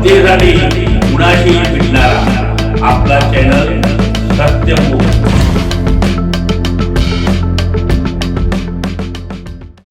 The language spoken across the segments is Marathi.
जनतेसाठी कुणाशी भेटणारा आपला चॅनल सत्यमुख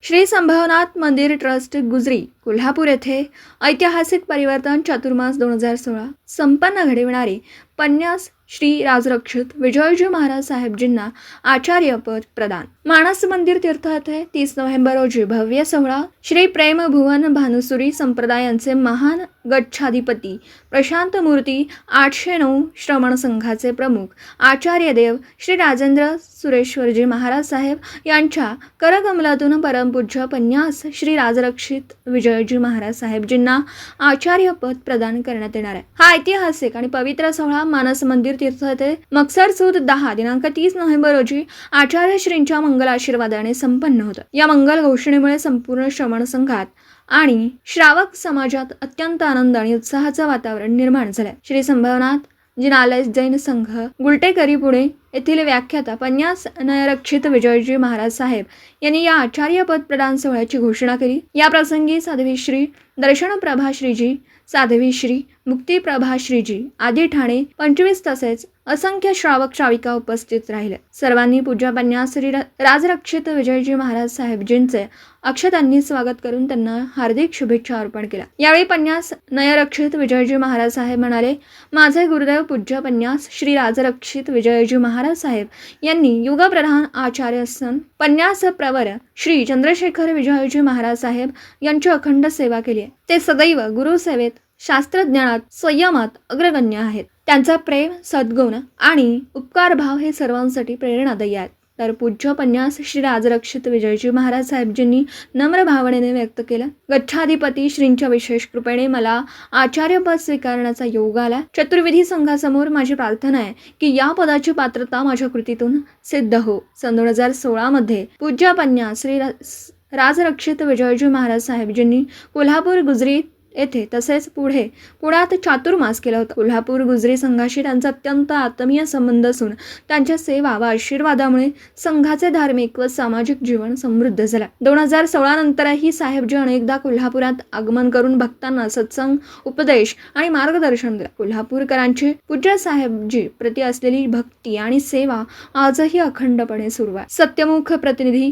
श्री संभावनाथ मंदिर ट्रस्ट गुजरी कोल्हापूर येथे ऐतिहासिक परिवर्तन चातुर्मास दोन हजार सोळा संपन्न घडविणारे पन्यास श्री राजरक्षित विजयजी महाराज साहेबजींना आचार्यपद प्रदान. मानस मंदिर तीर्थ तीस नोव्हेंबर रोजी भव्य सोहळा. श्री प्रेम भुवन भानुसुरी संप्रदायांचे महान गच्छाधिपती. प्रशांत मूर्ती आठशे नऊ श्रमण संघाचे प्रमुख. आचार्य देव श्री राजेंद्र सुरेश्वरजी महाराज साहेब यांच्या करकमलातून परमपूज्य पन्यास श्री राजरक्षित विजयजी महाराज साहेबजींना आचार्यपद प्रदान करण्यात येणार आहे. हा ऐतिहासिक आणि पवित्र सोहळा मानस मंदिर तीर्थ येथे मक्सर सूद दहा दिनांक तीस नोव्हेंबर रोजी आचार्य श्रींच्या मंगल आशीर्वादाने संपन्न होतं. या मंगल घोषणेमुळे संपूर्ण श्रवण संघात आणि श्रावक समाजात अत्यंत आनंद आणि उत्साहाचं वातावरण निर्माण झालंय. श्री संभावनाथ जिनालय जैन संघ गुलटेकरी पुणे येथील व्याख्याता पन्यास नयरक्षित विजयजी महाराज साहेब यांनी या आचार्यपद प्रदान सोहळ्याची घोषणा केली. या प्रसंगी साध्वी श्री दर्शन प्रभा श्रीजी साध्वी श्री मुक्ती प्रभा श्रीजी आदी ठाणे पंचवीस तसेच असंख्य श्रावक श्राविका उपस्थित राहिले. सर्वांनी पूज्य श्री राजरक्षित विजयजी महाराज साहेबजींचे अक्षतांनी स्वागत करून त्यांना हार्दिक शुभेच्छा अर्पण केल्या. यावेळी पन्यास नयरक्षित विजयजी महाराज साहेब म्हणाले माझे गुरुदेव पूज्य पन्यास श्री राजरक्षित विजयजी महाराज साहेब यांनी युगप्रधान आचार्य सन पन्यास प्रवर श्री चंद्रशेखर विजयजी महाराज साहेब यांची अखंड सेवा केली आहे. ते सदैव गुरुसेवेत शास्त्रज्ञानात संयमात अग्रगण्य आहेत. त्यांचा प्रेम सद्गुण आणि उपकारभाव हे सर्वांसाठी प्रेरणादायी आहेत. तर पूज्य पन्यास श्री राजरक्षित विजयजी महाराज साहेबजींनी नम्र भावनेने व्यक्त केलं गच्छाधिपती श्रींच्या विशेष कृपेने मला आचार्यपद स्वीकारण्याचा योग आला. चतुर्विधी संघासमोर माझी प्रार्थना आहे की या पदाची पात्रता माझ्या कृतीतून सिद्ध हो. सन दोन हजार सोळामध्ये पूज्य पन्यास श्री राजरक्षित विजयजी महाराज साहेबजींनी कोल्हापूर गुजरी येथे तसेच पुढे. पुण्यात चातुर्मास केला होता. कोल्हापूर गुजरी संघाशी त्यांचा अत्यंत आत्मीय संबंध असून त्यांच्या सेवा व आशीर्वादामुळे संघाचे धार्मिक व सामाजिक जीवन समृद्ध झाला. दोन हजार सोळा नंतरही साहेबजी अनेकदा कोल्हापुरात आगमन करून भक्तांना सत्संग उपदेश आणि मार्गदर्शन दिला. कोल्हापूरकरांची पूज्य साहेबजी प्रति असलेली भक्ती आणि सेवा आजही अखंडपणे सुरू आहे. सत्यमुख प्रतिनिधी